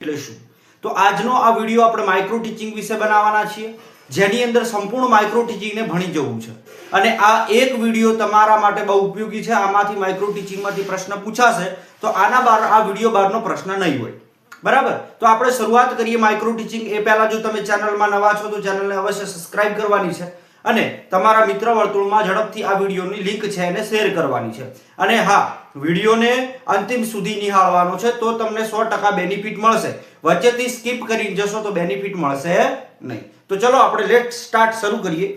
એટલે તો આજનો આ વીડિયો આપણે માઇક્રો ટીચિંગ વિશે બનાવવાના છીએ, જેની અંદર સંપૂર્ણ માઇક્રો ટીચિંગને ભણી જવું છે. અને આ એક વીડિયો તમારા માટે બહુ ઉપયોગી છે, આમાંથી માઇક્રો ટીચિંગમાંથી પ્રશ્ન પૂછાશે, તો આના બાર, આ વીડિયો બહારનો પ્રશ્ન નહીં હોય. બરાબર? તો આપણે શરૂઆત કરીએ માઇક્રો ટીચિંગ એ પહેલાં જો તમે ચેનલમાં નવા છો, તો ચેનલને અવશ્ય સબસ્ક્રાઇબ કરવાની છે. અને તમારા મિત્ર વર્તુળમાં ઝડપથી આ વિડીયોની લિંક છે એને શેર કરવાની છે. અને હા, વિડીયોને અંતિમ સુધી નિહાળવાનો છે તો તમને સો ટકા બેનિફિટ મળશે. વચ્ચેથી સ્કીપ કરી જશો તો બેનિફિટ મળશે નહીં. તો ચલો આપણે લેટ સ્ટાર્ટ શરૂ કરીએ.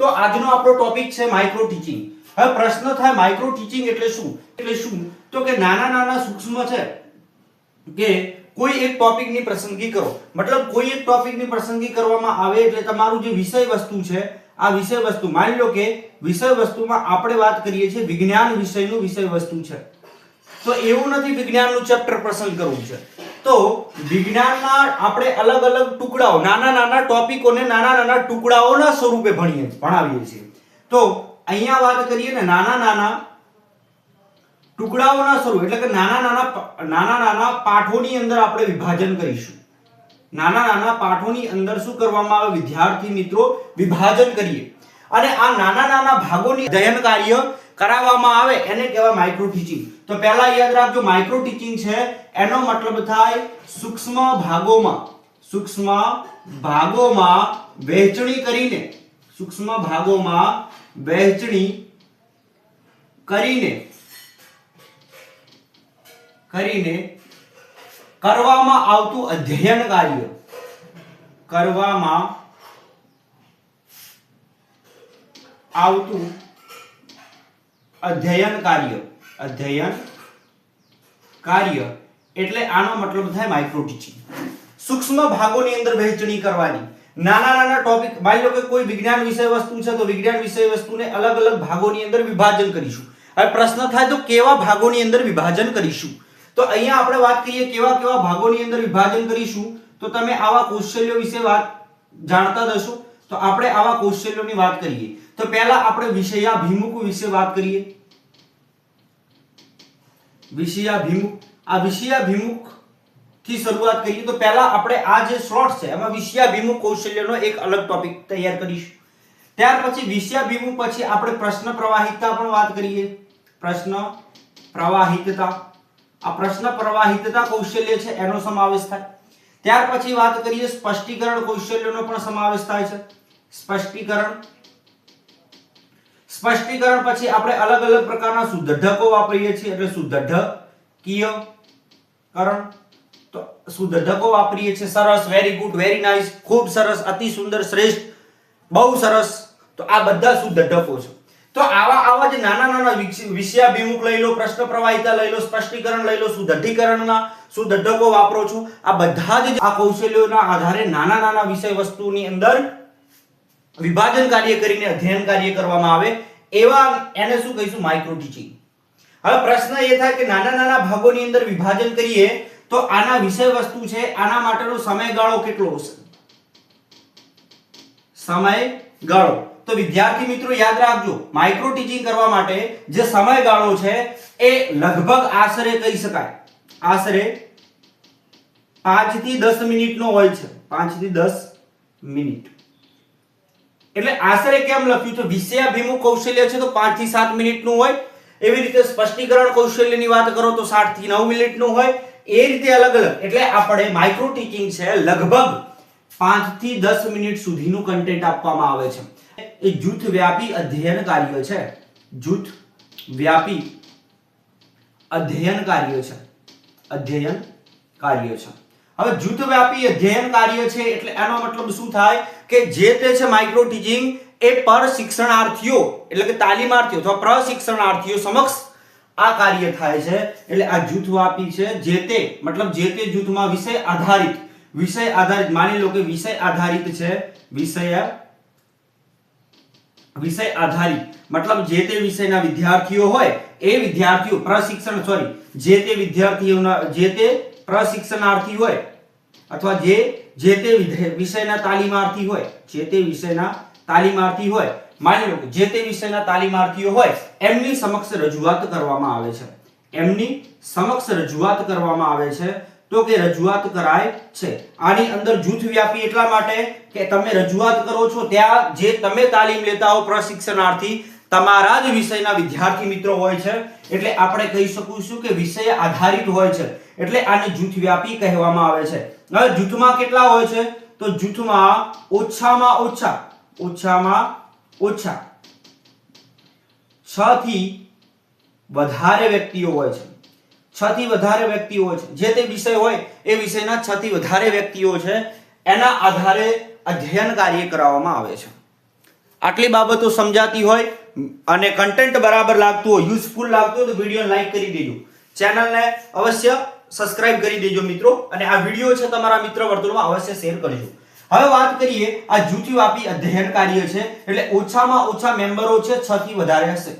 તો આજનો આપણો ટોપિક છે માઇક્રો ટીચિંગ હવે પ્રશ્ન થાય માઇક્રો ટીચિંગ એટલે શું? એટલે શું? તો કે નાના નાના સૂક્ષ્મ છે કે કોઈ એક ટોપિકની પસંદગી કરો. મતલબ કોઈ એક ટોપિકની પસંદગી કરવામાં આવે એટલે તમારું જે વિષય વસ્તુ છે આ વિષય વસ્તુ. માની લો કે વિષય વસ્તુમાં આપણે વાત કરીએ છીએ વિજ્ઞાન વિષયનું વિષય વસ્તુ છે. તો એવું નથી વિજ્ઞાનનું ચેપ્ટર પસંદ કરવું છે. તો વિજ્ઞાનના આપણે અલગ અલગ ટુકડાઓ, નાના નાના ટોપિકોને નાના નાના ટુકડાઓના સ્વરૂપે ભણીએ, ભણાવીએ છીએ. તો અહીંયા વાત કરીએ ને નાના નાના ટુકડાઓના સ્વરૂપ, એટલે કે નાના નાના નાના નાના પાઠોની અંદર આપણે વિભાજન કરીશું. નાના નાના પાઠોની અંદર શું કરવામાં આવે? વિદ્યાર્થી મિત્રો, વિભાજન કરીએ. અને આ નાના નાના ભાગોની અધ્યયન કાર્ય કરાવવામાં આવે એને કહેવાય માઇક્રો ટીચિંગ તો પહેલા યાદ રાખજો માઇક્રો ટીચિંગ છે, એનો મતલબ થાય સૂક્ષ્મ ભાગોમાં. સૂક્ષ્મ ભાગોમાં વહેંચણી કરીને. સૂક્ષ્મ ભાગોમાં વહેંચણી કરીને. કરીને કરવામાં આવતું અધ્યયન કાર્ય. કરવામાં આવતું અધ્યયન કાર્ય. અધ્યયન કાર્ય. એટલે આનો મતલબ થાય માઇક્રો ટીચિંગ સૂક્ષ્મ ભાગોની અંદર વહેંચણી કરવાની. નાના નાના ટોપિક માની લો કે કોઈ વિજ્ઞાન વિષય વસ્તુ છે તો વિજ્ઞાન વિષય વસ્તુને અલગ અલગ ભાગોની અંદર વિભાજન કરીશું. હવે પ્રશ્ન થાય તો કેવા ભાગોની અંદર વિભાજન કરીશું? તો અહીંયા આપણે વાત કરીએ કેવા કેવા ભાગોની અંદર વિભાજન કરીશું. તો તમે આવા કૌશલ્યો વિશે વાત જાણતા હશો. તો આપણે આવા કૌશલ્યોની વાત કરીએ. તો પહેલા આપણે વિષયાભિમુખ વિશે વાત કરીએ. વિષયાભિમુખ. આ વિષયાભિમુખથી શરૂઆત કરીએ. તો પહેલા આપણે આ જે શોર્ટ છે, એમાં વિષયાભિમુખ કૌશલ્યનો એક અલગ ટોપિક તૈયાર કરીશું. ત્યાર પછી વિષયાભિમુખ પછી આપણે પ્રશ્ન પ્રવાહિતતા પણ વાત કરીએ. પ્રશ્ન પ્રવાહિતતા આ પ્રશ્ન પ્રવાહિતતા કૌશલ્ય છે, એનો સમાવેશ થાય. ત્યાર પછી વાત કરીએ સ્પષ્ટીકરણ કૌશલ્યનો પણ સમાવેશ થાય છે. સ્પષ્ટીકરણ. સ્પષ્ટીકરણ પછી આપણે અલગ અલગ પ્રકારના સુદ્ધકો વાપરીએ છીએ, એટલે સુદ્ધકીય કરણ. તો સુદ્ધકો વાપરીએ છીએ, સરસ વેરી ગુડ વેરી નાઇસ ખૂબ સરસ, અતિ સુંદર, શ્રેષ્ઠ, બહુ સરસ. તો આ બધા સુદ્ધકો છે. તો આવા આવા જે નાના નાના વિષયાભિમુખ લઈ લો, પ્રશ્ન પ્રવાહિતા લઈ લો, સ્પષ્ટીકરણ લઈ લો સુદ્ધીકરણના સુદ્ધકો વાપરો છો. આ બધા જ આ કૌશલ્યોના આધારે નાના નાના વિષય વસ્તુની અંદર વિભાજન કાર્ય કરીને અધ્યયન કાર્ય કરવામાં આવે. એવા એને શું કહીશું? માઇક્રો ટીચિંગ હવે પ્રશ્ન એ થાય કે નાના નાના ભાગોની અંદર વિભાજન કરીએ તો આના વિષય વસ્તુ છે, આના માટેનો સમયગાળો કેટલો સમયગાળો. તો વિદ્યાર્થી મિત્રો યાદ રાખજો માઇક્રો ટીચિંગ કરવા માટે જે સમયગાળો છે, એ લગભગ આશરે કહી શકાય. આશરે 5 થી 10 મિનિટનો હોય છે. 5 થી 10 મિનિટ. એટલે આશરે કેમ લખ્યું છે? વિષયાભિમુખ કૌશલ્ય છે તો 5 થી 7 મિનિટનું હોય. એવી રીતે સ્પષ્ટીકરણ કૌશલ્યની વાત કરો તો 7 થી 9 મિનિટનું હોય. એ રીતે અલગ અલગ. એટલે આપણે માઇક્રો ટીચિંગ છે લગભગ 5 થી 10 મિનિટ સુધીનું કન્ટેન્ટ આપવામાં આવે છે. એ જૂથ વ્યાપી અધ્યયન કાર્ય છે. જૂથ વ્યાપી અધ્યયન કાર્ય છે. અધ્યયન કાર્ય છે. હવે જૂથ વ્યાપી અધ્યયન કાર્ય છે એટલે એનો મતલબ શું થાય કે જે તે છે માઇક્રો ટીચિંગ એ પર શિક્ષણાર્થીઓ, એટલે કે તાલીમાર્થીઓ અથવા પ્રશિક્ષણાર્થીઓ સમક્ષ આ કાર્ય થાય છે. એટલે આ જૂથ વ્યાપી છે. જે તે, મતલબ જે તે જૂથમાં વિષય આધારિત વિષય આધારિત, માની લો કે વિષય આધારિત છે, વિષય વિષય આધારિત, મતલબ જે તે વિષયના વિદ્યાર્થીઓ હોય, એ વિદ્યાર્થીઓ, પ્રશિક્ષણ સોરી જે તે વિદ્યાર્થીઓના, જે તે પ્રશિક્ષણાર્થી હોય, અથવા જે જે તે વિષયના તાલીમાર્થી હોય, જે તે વિષયના તાલીમાર્થી હોય, માની લો જે તે વિષયના તાલીમાર્થીઓ હોય, એમની સમક્ષ રજૂઆત કરવામાં આવે છે. એમની સમક્ષ રજૂઆત કરવામાં આવે છે તો કે રજૂઆત કરાય છે. આની અંદર જૂથ વ્યાપી એટલા માટે કે તમે રજૂઆત કરો છો ત્યાં જે તમે તાલીમ લેતા હો પ્રશિક્ષણાર્થી, તમારા જ વિષયના વિદ્યાર્થી મિત્રો હોય છે. એટલે આપણે કહી શકીશું કે વિષય આધારિત હોય છે. એટલે આને જૂથ વ્યાપી કહેવામાં આવે છે. હવે જૂથમાં કેટલા હોય છે? તો જૂથમાં ઓછામાં ઓછા ઓછામાં ઓછા છ થી વધારે વ્યક્તિઓ હોય છે. છ થી વધારે વ્યક્તિઓ છે. જે તે વિષય હોય એ વિષયના છ થી વધારે વ્યક્તિઓ છે. એના આધારે અધ્યયન કાર્ય કરાવવામાં આવે છે. આટલી બાબતો સમજાતી હોય અને કન્ટેન્ટ બરાબર લાગતું હોય યુઝફુલ લાગતું હોય તો વીડિયો લાઈક કરી દેજો. ચેનલને અવશ્ય સબસ્ક્રાઇબ કરી દેજો મિત્રો અને આ વીડિયો છે તમારા મિત્ર વર્તુળમાં અવશ્ય શેર કરજો. હવે વાત કરીએ, આ જૂથી વાપી અધ્યયન કાર્ય છે એટલે ઓછામાં ઓછા મેમ્બરો છે છ થી વધારે હશે.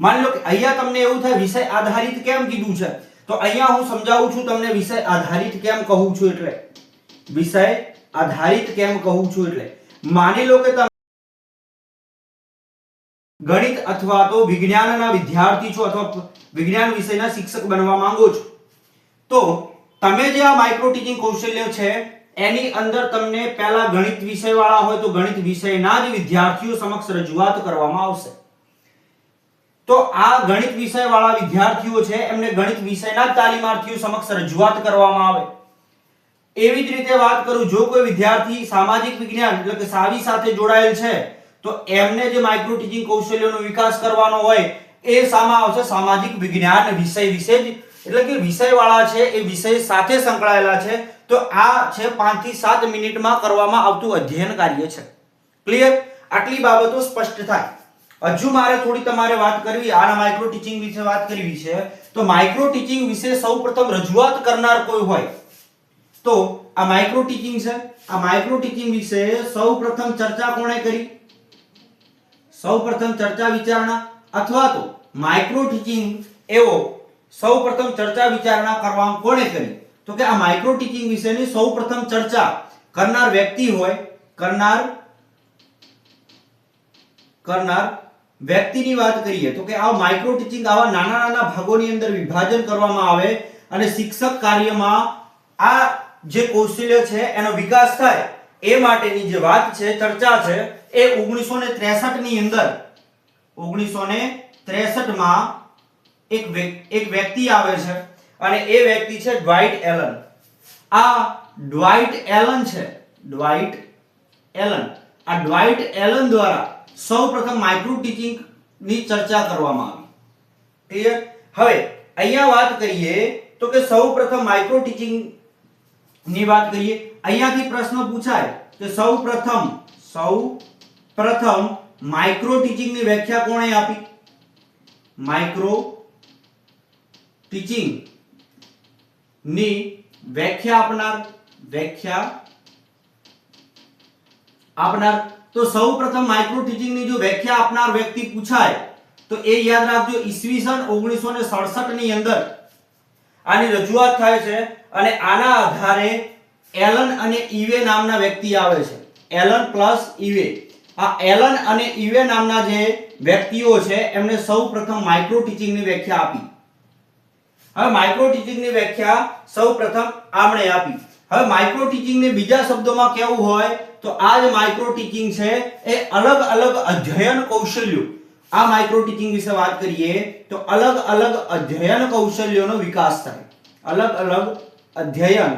માની લો કે અહીંયા તમને એવું થાય, વિષય આધારિત કેમ કીધું છે? તો અહીંયા હું સમજાવું છું તમને વિષય આધારિત કેમ કહું છું એટલે. વિષય આધારિત કેમ કહું છું એટલે. માની લો કે તમે ગણિત અથવા તો વિજ્ઞાનના વિદ્યાર્થી છો અથવા વિજ્ઞાન વિષયના શિક્ષક બનવા માંગો છો. તો તમે જે આ માઇક્રો ટીચિંગ કૌશલ્ય છે, એની અંદર તમને પહેલા ગણિત વિષય વાળા હોય તો ગણિત વિષયના જ વિદ્યાર્થીઓ સમક્ષ રજૂઆત કરવામાં આવશે. તો આ ગણિત વિષય વાળા વિદ્યાર્થીઓ છે, એમને ગણિત વિષયના જ તાલીમાર્થીઓ સમક્ષ રજૂઆત કરવામાં આવે. એવી જ રીતે વાત કરું, જો કોઈ વિદ્યાર્થી સામાજિક વિજ્ઞાન એટલે કે સાવી સાથે જોડાયેલ છે, તો એમને જે માઇક્રો ટીચિંગ કૌશલ્યોનો વિકાસ કરવાનો હોય, એ સામા આવશે સામાજિક વિજ્ઞાન વિષય વિશે જ. એટલે કે વિષયવાળા છે, એ વિષય સાથે સંકળાયેલા છે, તો આ છે 5 થી સાત મિનિટમાં કરવામાં આવતું અધ્યયન કાર્ય છે. ક્લિયર આટલી બાબતો સ્પષ્ટ થાય. હજુ મારે થોડી તમારે વાત કરવી, આના માઇક્રો ટીચિંગ વિશે વાત કરવી છે. તો માઇક્રો ટીચિંગ વિશે સૌપ્રથમ રજૂઆત કરનાર કોઈ હોય, તો આ માઇક્રો ટીચિંગ છે. આ માઇક્રો ટીચિંગ વિશે સૌપ્રથમ ચર્ચા કોણે કરી? સૌપ્રથમ ચર્ચા વિચારણા અથવા તો માઇક્રો ટીચિંગ એવો સૌપ્રથમ ચર્ચા વિચારણા કરવા કોણે કરી? તો કે આ માઇક્રો ટીચિંગ વિશેની સૌપ્રથમ ચર્ચા કરનાર વ્યક્તિ હોય, કરનાર કરનાર વ્યક્તિની વાત કરીએ તો કે આ માઇક્રો ટીચિંગ આવા નાના નાના ભાગોની અંદર વિભાજન કરવામાં આવે અને શિક્ષક કાર્યમાં આ જે કૌશલ્ય છે, એનો વિકાસ થાય, એ માટેની જે વાત છે, ચર્ચા છે, એ 1963 ની અંદર 1963 માં એક એક વ્યક્તિ આવે છે અને એ વ્યક્તિ છે ડ્વાઇટ એલન આ ડ્વાઇટ એલન છે ડ્વાઇટ એલન આ ડ્વાઇટ એલન દ્વારા સૌપ્રથમ માઇક્રો ટીચિંગની ચર્ચા કરવામાં આવી. ક્લિયર હવે, અહીંયા વાત કરીએ તો કે સૌપ્રથમ માઇક્રો ટીચિંગની વાત કરીએ. અહીંયાથી પ્રશ્ન પૂછાય કે સૌપ્રથમ સૌ પ્રથમ માઇક્રો ટીચિંગની વ્યાખ્યા કોણે આપી? માઇક્રો ટીચિંગની વ્યાખ્યા આપનાર વ્યાખ્યા આપનાર તો સૌપ્રથમ માઇક્રો ટીચિંગની જો વ્યાખ્યા આપનાર વ્યક્તિ પૂછાય, તો એ યાદ રાખજો, ઈસવીસન 1967 ની અંદર આની રજૂઆત થાય છે અને આના આધારે એલન અને ઈવે નામના વ્યક્તિ આવે છે. Alan plus Eve. આ એલન અને ઈવે નામના જે વ્યક્તિઓ છે એમણે સૌપ્રથમ માઇક્રો ટીચિંગની વ્યાખ્યા આપી. હવે માઇક્રો ટીચિંગની વ્યાખ્યા સૌપ્રથમ આમણે આપી. હવે માઇક્રો ટીચિંગને બીજા શબ્દોમાં કેવું હોય તો આ જે માઇક્રો ટીચિંગ છે એ અલગ અલગ અધ્યયન કૌશલ્યો આ માઇક્રો ટીચિંગ વિશે વાત કરીએ તો અલગ અલગ અધ્યયન કૌશલ્યોનો વિકાસ થાય અલગ અલગ અધ્યયન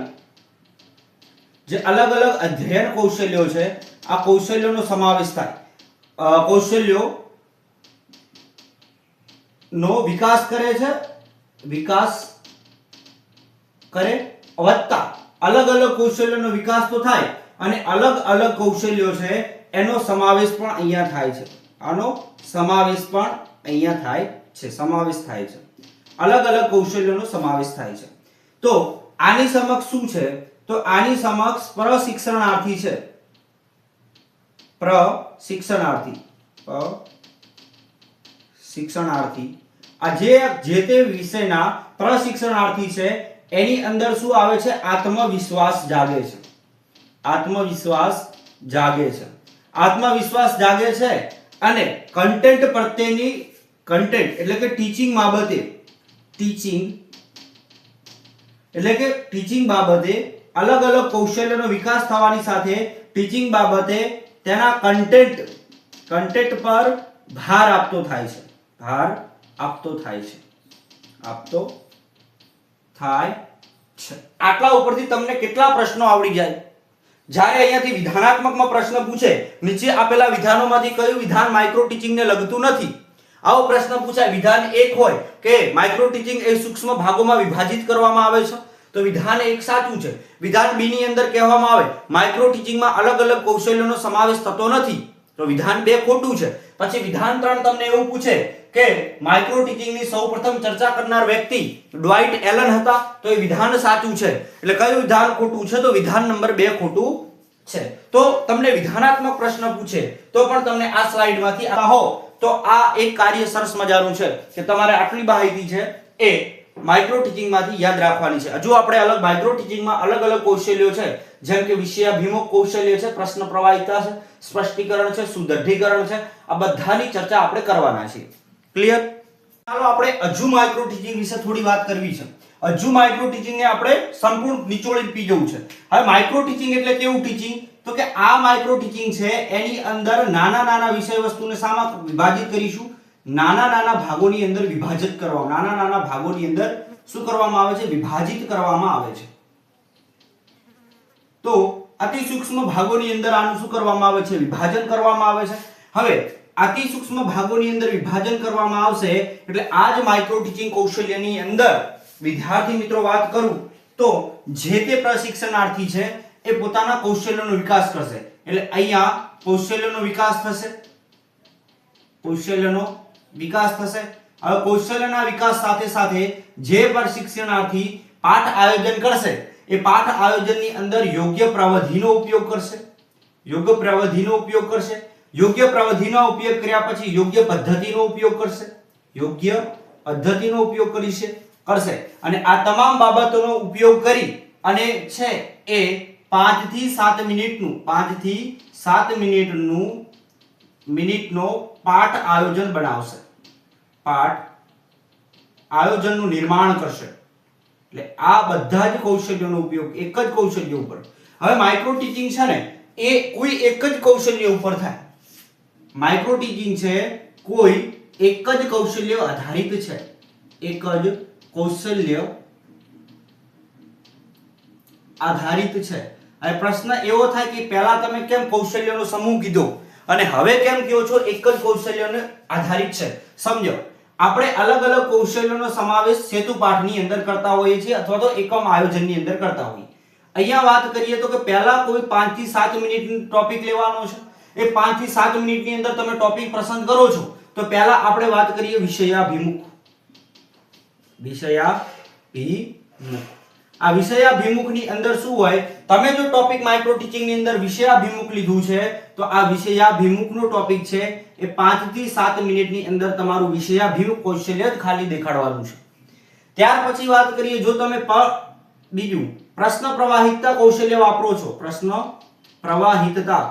જે અલગ અલગ અધ્યયન કૌશલ્યો છે આ કૌશલ્યોનો સમાવેશ થાય અ, કૌશલ્યો નો વિકાસ કરે છે વિકાસ કરે વત્તા અલગ અલગ કૌશલ્યોનો વિકાસ તો થાય અને અલગ અલગ કૌશલ્યો છે, એનો સમાવેશ પણ અહીંયા થાય છે. આનો સમાવેશ પણ અહીંયા થાય છે, સમાવેશ થાય છે. અલગ અલગ કૌશલ્યોનો સમાવેશ થાય છે. તો આની સમક્ષ શું છે? તો આની સમક્ષ પ્રશિક્ષણાર્થી છે. પ્રશિક્ષણાર્થી. શિક્ષણાર્થી આ જે જે તે વિષયના પ્રશિક્ષણાર્થી છે, એની અંદર શું આવે છે? આત્મવિશ્વાસ જાગે છે. આત્મવિશ્વાસ જાગે છે. આત્મવિશ્વાસ જાગે છે અને કન્ટેન્ટ પ્રત્યેની કન્ટેન્ટ એટલે કે ટીચિંગ બાબતે ટીચિંગ એટલે કે ટીચિંગ બાબતે અલગ અલગ કૌશલ્યનો વિકાસ થવાની સાથે ટીચિંગ બાબતે તેના કન્ટેન્ટ કન્ટેન્ટ પર ભાર આપતો થાય છે. ભાર આપતો થાય છે. આપતો થાય છે. આટલા ઉપરથી તમને કેટલા પ્રશ્નો આવડી જાય? જ્યારે અહીંયાથી વિધાનાત્મકમાં પ્રશ્ન પૂછે, નીચે આપેલા વિધાનોમાંથી કયું વિધાન માઇક્રો ટીચિંગને લગતું નથી? આવો પ્રશ્ન પૂછાય. વિધાન એક હોય કે માઇક્રો ટીચિંગ એ સૂક્ષ્મ ભાગોમાં વિભાજિત કરવામાં આવે છે? તો વિધાન એક સાચું છે. વિધાન બી ની અંદર કહેવામાં આવે માઇક્રો ટીચિંગમાં અલગ અલગ કૌશલ્યોનો સમાવેશ થતો નથી. તો વિધાન બે ખોટું છે. પછી વિધાન ત્રણ તમને એવું પૂછે કે માઇક્રો ટીચિંગની સૌપ્રથમ ચર્ચા કરનાર વ્યક્તિ ડ્વાઇટ એલન હતા, તો એ વિધાન સાચું છે. એટલે કયું વિધાન ખોટું છે? તો વિધાન નંબર બે ખોટું છે. તો તમને વિધાનાત્મક પ્રશ્ન પૂછે, તો પણ તમને આ સ્લાઇડમાંથી આ હો તો આ એક કાર્ય સરસ મજાનું છે કે તમારે આટલી માહિતી છે. એ માઇક્રો ટીચિંગમાંથી યાદ રાખવાની છે. હજુ આપણે અલગ માઇક્રો ટીચિંગમાં અલગ અલગ કૌશલ્યો છે. જેમ કે વિષયાભિમુખ કૌશલ્ય છે, પ્રશ્ન પ્રવાહિતા છે, સ્પષ્ટીકરણ છે, સુદઢીકરણ છે. આ બધાની ચર્ચા આપણે કરવાના છીએ. ક્લિયર ચાલો આપણે હજુ માઇક્રો ટીચિંગ વિશે થોડી વાત કરવી છે. હજુ માઇક્રો ટીચિંગને આપણે સંપૂર્ણ નિચોડી પી જવું છે. હવે માઇક્રો ટીચિંગ એટલે કેવું ટીચિંગ તો કે આ માઇક્રો ટીચિંગ છે, એની અંદર નાના નાના વિષય વસ્તુને શામાં વિભાજિત કરીશું. નાના નાના ભાગોની અંદર વિભાજિત કરવા નાના નાના ભાગોની અંદર શું કરવામાં આવે છે? વિભાજિત કરવામાં આવે છે. તો અતિ સૂક્ષ્મ ભાગોની અંદર આનું શું કરવામાં આવે છે? વિભાજન કરવામાં આવે છે. હવે અતિ સૂક્ષ્મ ભાગોની અંદર વિભાજન કરવામાં આવશે એટલે આ જ માઇક્રો ટીચિંગ કૌશલ્યની અંદર વિદ્યાર્થી મિત્રો વાત કરું તો જે તે પ્રશિક્ષણાર્થી છે એ પોતાના કૌશલ્યનો વિકાસ કરશે. એટલે અહીંયા કૌશલ્યનો વિકાસ થશે. કૌશલ્યનો વિકાસ થશે. હવે કૌશલ્યના વિકાસ સાથે સાથે જે પ્રશિક્ષણાર્થી પાઠ આયોજન કરશે, એ પાઠ આયોજનની અંદર યોગ્ય પ્રવધિનો ઉપયોગ કરશે. યોગ્ય પ્રવધિનો ઉપયોગ કરશે. યોગ્ય પ્રવધિનો ઉપયોગ કર્યા પછી યોગ્ય પદ્ધતિનો ઉપયોગ કરશે. યોગ્ય પદ્ધતિનો ઉપયોગ કરીશે કરશે. અને આ તમામ બાબતોનો ઉપયોગ કરી અને છે એ 5 થી 7 મિનિટનું 5 થી 7 મિનિટનું, મિનિટનો પાઠ આયોજન બનાવશે. પાઠ આયોજનનું નિર્માણ કરશે. એટલે આ બધા જ કૌશલ્યોનો ઉપયોગ એક જ કૌશલ્ય ઉપર. હવે માઇક્રો ટીચિંગ છે ને, એ કોઈ એક જ કૌશલ્ય ઉપર થાય. માઇક્રો ટીચિંગ છે, કોઈ એક જ કૌશલ્ય આધારિત છે. એક જ કૌશલ્ય આધારિત છે. અને પ્રશ્ન એવો થાય કે પહેલા તમે કેમ કૌશલ્યનો સમૂહ કીધો? અને હવે કેમ કહો છો? એક જ કૌશલ્યને આધારિત છે. સમજો. આપણે અલગ અલગ કૌશલ્યોનો સમાવેશ સેતુ પાઠની અંદર કરતા હોઈએ છીએ અથવા તો એકમ આયોજનની અંદર કરતા હોઈએ. અહીંયા વાત કરીએ તો કે પહેલા કોઈ 5 થી 7 મિનિટ ટોપિક લેવાનો છે. એ 5 થી 7 મિનિટની અંદર તમે ટોપિક પસંદ કરો છો, તો પહેલા આપણે વાત કરીએ વિષયાભિમુખ. વિષયાભિમુખ. આ વિષયાભિમુખની અંદર શું હોય? તમે જો ટોપિક માઇક્રો ટીચિંગની અંદર વિષયાભિમુખ લીધું છે, તો આ વિષયાભિમુખનો ટોપિક છે, એ 5 થી 7 મિનિટની અંદર તમારું વિષયાભિમુખ કૌશલ્ય જ ખાલી દેખાડવાનું છે. ત્યાર પછી વાત કરીએ, જો તમે બીજું, પ્રશ્ન પ્રવાહિતતા કૌશલ્ય વાપરો છો, પ્રશ્ન પ્રવાહિતતા.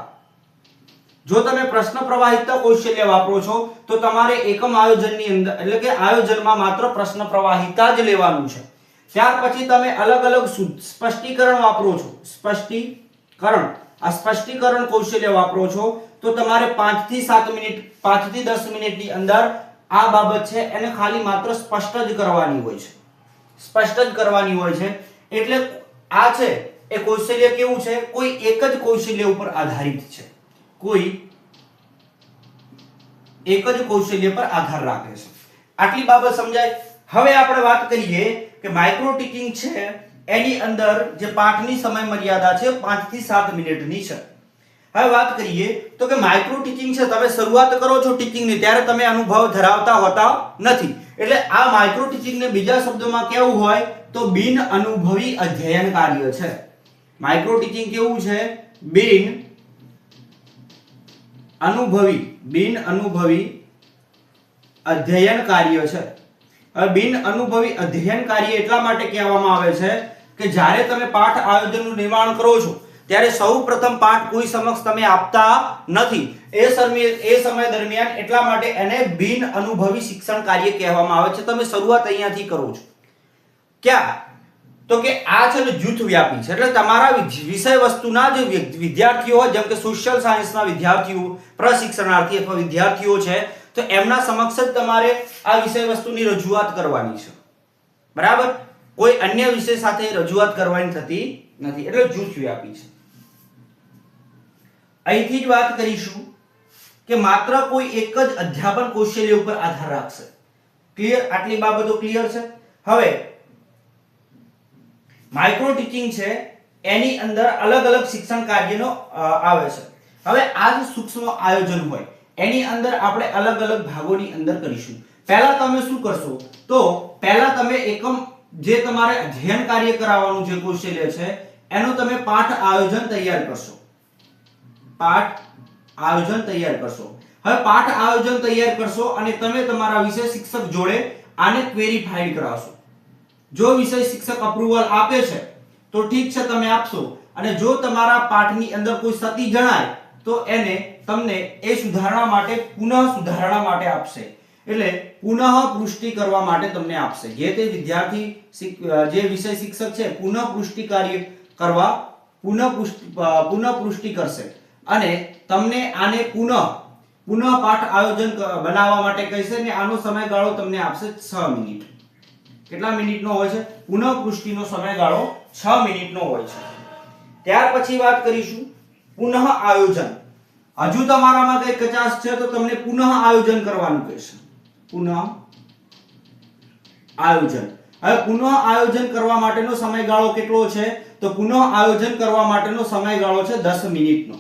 જો તમે પ્રશ્ન પ્રવાહિતતા કૌશલ્ય વાપરો છો, તો તમારે એકમ આયોજનની અંદર, એટલે કે આયોજનમાં માત્ર પ્રશ્ન પ્રવાહિતા જ લેવાનું છે. ત્યાર પછી તમે અલગ અલગ સ્પષ્ટીકરણ વાપરો છો. સ્પષ્ટીકરણ. આ સ્પષ્ટીકરણ કૌશલ્ય વાપરો છો. તો તમારે 5 થી 7 મિનિટ 5 થી 10 મિનિટની અંદર આ બાબત છે એને ખાલી માત્ર સ્પષ્ટ જ કરવાની હોય છે. સ્પષ્ટ જ કરવાની હોય છે. એટલે આ છે એ કૌશલ્ય કેવું છે? કોઈ એક જ કૌશલ્ય ઉપર આધારિત છે. કોઈ એક જ કૌશલ્ય પર આધાર રાખે છે. આટલી બાબત સમજાય? હવે આપણે વાત કરીએ કે માઇક્રો ટીકિંગ છે, એની અંદર જે પાઠની સમય મર્યાદા છે 5 થી 7 મિનિટની છે. હવે વાત કરીએ તો કે માઇક્રો ટીચિંગ છે, તમે શરૂઆત કરો છો ટીચિંગની ત્યારે તમે અનુભવ ધરાવતા હોતા નથી. એટલે આ માઇક્રો ટીચિંગને બીજા શબ્દોમાં કેવું હોય તો બિન અનુભવી અધ્યયન કાર્ય છે. માઇક્રો ટીચિંગ કેવું છે? બિન અનુભવી બિન અનુભવી અધ્યયન કાર્ય છે. બિન અનુભવી અધ્યયન કાર્ય એટલા માટે કહેવામાં આવે છે કે જ્યારે તમે પાઠ આયોજનનું નિર્માણ કરો છો, ત્યારે સૌપ્રથમ પાઠ કોઈ સમક્ષ તમે આપતા નથી. એ સમય એ સમય દરમિયાન એટલા માટે એને બિન અનુભવી શિક્ષણ કાર્ય કહેવામાં આવે છે. તમે શરૂઆત અહીંયાથી કરો છો. ક્યાં? તો કે આ છે ને જૂથ વ્યાપી છે. એટલે તમારા વિષય વસ્તુના જે વિદ્યાર્થીઓ, જેમ કે સોશિયલ સાયન્સના વિદ્યાર્થીઓ, પ્રશિક્ષણાર્થી અથવા વિદ્યાર્થીઓ છે તો એમના સમક્ષ જ તમારે આ વિષય વસ્તુની રજૂઆત કરવાની છે. બરાબર? કોઈ અન્ય વિષય સાથે રજૂઆત કરવાની થતી નથી. એટલે જૂથ વ્યાપી છે. અહીંથી જ વાત કરીશું કે માત્ર કોઈ એક જ અધ્યાપન કૌશલ્ય ઉપર આધાર રાખશે. ક્લિયર આટલી બાબતો ક્લિયર છે? હવે માઇક્રો ટીચિંગ છે, એની અંદર અલગ અલગ શિક્ષણ કાર્યનો આવે છે. હવે આ જ સૂક્ષ્મ આયોજન હોય. એની અંદર આપણે અલગ અલગ ભાગોની અંદર કરીશું. પહેલા તમે શું કરશો? તો પહેલા તમે એકમ જે તમારે અધ્યયન કાર્ય કરાવવાનું જે કૌશલ્ય છે, એનું તમે પાઠ આયોજન તૈયાર કરશો. પાઠ આયોજન તૈયાર કરશો. હવે પાઠ આયોજન તૈયાર કરશો અને તમે તમારા વિષય શિક્ષક જોડે આને ક્વેરીફાઈડ કરાવશો. જો વિષય શિક્ષક અપ્રુવલ આપે છે, તો ઠીક છે, તમે આપશો. અને જો તમારા પાઠની અંદર કોઈ સતી જણાય, તો એને તમને એ સુધારણા માટે પુનઃ સુધારણા માટે આપશે. એટલે પુનઃ પુષ્ટિ કરવા માટે તમને આપશે. જે તે વિદ્યાર્થી જે વિષય શિક્ષક છે, પુનઃ પુષ્ટિ કાર્ય કરવા, પુનઃ પુનઃ પુષ્ટિ કરશે. અને તમને આને પુનઃ પુનઃ પાઠ આયોજન બનાવવા માટે કહેશે ને આનો સમયગાળો તમને આપશે 6 મિનિટ. કેટલા મિનિટનો હોય છે? પુનઃ પુષ્ટિનો સમયગાળો 6 મિનિટનો હોય છે. ત્યાર પછી વાત કરીશું પુનઃ આયોજન. હજુ તમારામાં કઈ કચાશ છે તો તમને પુનઃ આયોજન કરવાનું કહેશે. પુનઃ આયોજન. હવે પુનઃ આયોજન કરવા માટેનો સમયગાળો કેટલો છે? તો પુનઃ આયોજન કરવા માટેનો સમયગાળો છે 10 મિનિટનો.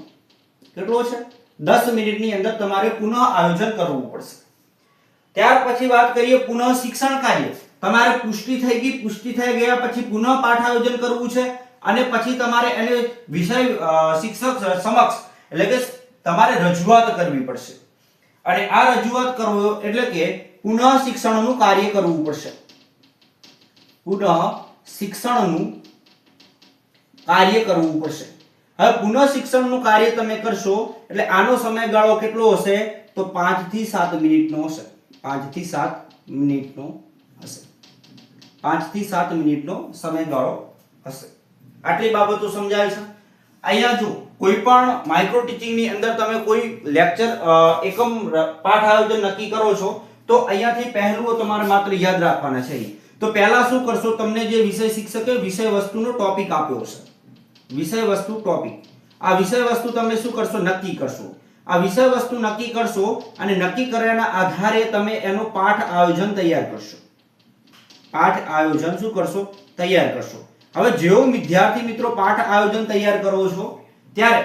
કેટલો છે? 10 મિનિટની અંદર તમારે પુનઃ આયોજન કરવું પડશે. ત્યાર પછી વાત કરીએ પુનઃ શિક્ષણ કાર્ય. તમારે પુષ્ટિ થઈ ગઈ, પુષ્ટિ થઈ ગયા પછી પુનઃ પાઠ આયોજન કરવું છે અને પછી તમારે એને વિષય શિક્ષક સમક્ષ, એટલે કે તમારે રજૂઆત કરવી પડશે. અને આ રજૂઆત કરવો એટલે કે પુનઃ શિક્ષણનું કાર્ય કરવું પડશે. પુનઃ શિક્ષણનું કાર્ય કરવું પડશે. હવે પુનઃ શિક્ષણનું કાર્ય તમે કરશો એટલે આનો સમયગાળો કેટલો હશે? તો 5 થી 7 મિનિટનો હશે. 5 થી 7 મિનિટનો હશે. 5 થી 7 મિનિટનો સમયગાળો હશે. આટલી બાબતો સમજાય છે? અહીંયા જો કોઈ પણ માઇક્રો ટીચિંગની અંદર તમે કોઈ લેક્ચર એકમ પાઠ આયોજન નક્કી કરો છો, તો અહીંયાથી પહેલું તમારે માત્ર યાદ રાખવાના છે તો પહેલા શું કરશો, તમને જે વિષય શિક્ષકે વિષય વસ્તુનો ટોપિક આપ્યો છે વિષય વસ્તુ ટોપિક આ વિષય વસ્તુ તમે શું કરશો, નક્કી કરશો. આ વિષય વસ્તુ નક્કી કરશો અને નક્કી કર્યાના આધારે તમે એનો પાઠ આયોજન તૈયાર કરશો. પાઠ આયોજન શું કરશો, તૈયાર કરશો. હવે જેવો વિદ્યાર્થી મિત્રો પાઠ આયોજન તૈયાર કરો છો ત્યારે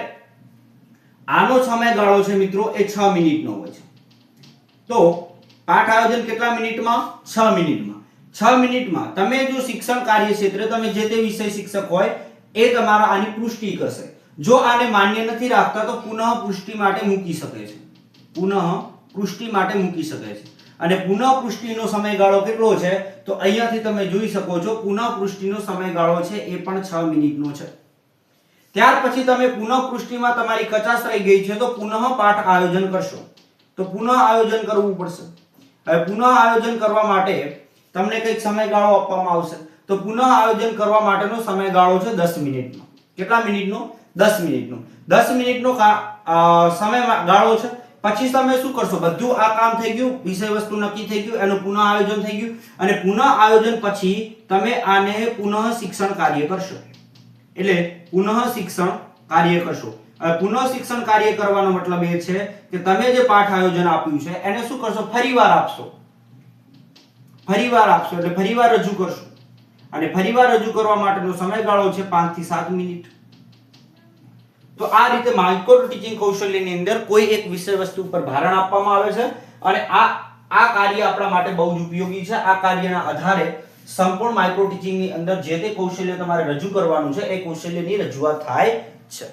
આનો સમયગાળો છે મિત્રો એ 6 મિનિટનો હોય છે. તો પાઠ આયોજન કેટલા મિનિટમાં? 6 મિનિટમાં. 6 મિનિટમાં તમે જો શિક્ષણ કાર્ય ક્ષેત્રે તમે જે તે વિષય શિક્ષક હોય એ તમારા આની પુષ્ટિ કરશે. જો આને માન્ય નથી રાખતા તો પુનઃ પુષ્ટિ માટે મૂકી શકે છે. પુનઃ પુષ્ટિ માટે મૂકી શકે છે. અને પુનઃ પુષ્ટિનો સમયગાળો કેટલો છે? તો અહીંયાથી તમે જોઈ શકો છો પુનઃ પુષ્ટિનો સમયગાળો છે એ પણ 6 મિનિટનો છે. ત્યાર પછી તમે પુનઃ પૃષ્ટિમાં તમારી કચાશ રહી ગઈ છે, તો પુનઃ પાઠ આયોજન કરશો. તો પુનઃ આયોજન કરવું પડશે. હવે પુનઃ આયોજન કરવા માટે તમને કંઈક સમયગાળો આપવામાં આવશે. તો પુનઃ આયોજન કરવા માટેનો સમયગાળો છે 10 મિનિટનો. કેટલા મિનિટનો? 10 મિનિટનો. 10 મિનિટનો કા- ગાળો છે. પછી તમે શું કરશો? બધું આ કામ થઈ ગયું, વિષય વસ્તુ નક્કી થઈ ગયું, એનું પુનઃ આયોજન થઈ ગયું. અને પુનઃ આયોજન પછી તમે આને પુનઃ શિક્ષણ કાર્ય કરશો. એટલે પુનઃ શિક્ષણ કાર્ય કરશો. હવે પુનઃ શિક્ષણ કાર્ય કરવાનો મતલબ એ છે કે તમે જે પાઠ આયોજન આપ્યું છે, એને શું કરશો? ફરીવાર આપશો. ફરીવાર આપશો એટલે ફરીવાર રજૂ કરશો. અને ફરીવાર રજૂ કરવા માટેનો સમયગાળો છે 5 થી 7 મિનિટ. તો આ રીતે માઇક્રો ટીચિંગ કૌશલ્યની અંદર કોઈ એક વિષય વસ્તુ ઉપર ભારણ આપવામાં આવે છે અને આ આ કાર્ય આપણા માટે બહુ જ ઉપયોગી છે. આ કાર્યના આધારે સંપૂર્ણ માઇક્રો ટીચિંગની અંદર જે તે કૌશલ્ય તમારે રજૂ કરવાનું છે, એ કૌશલ્યની રજૂઆત થાય છે.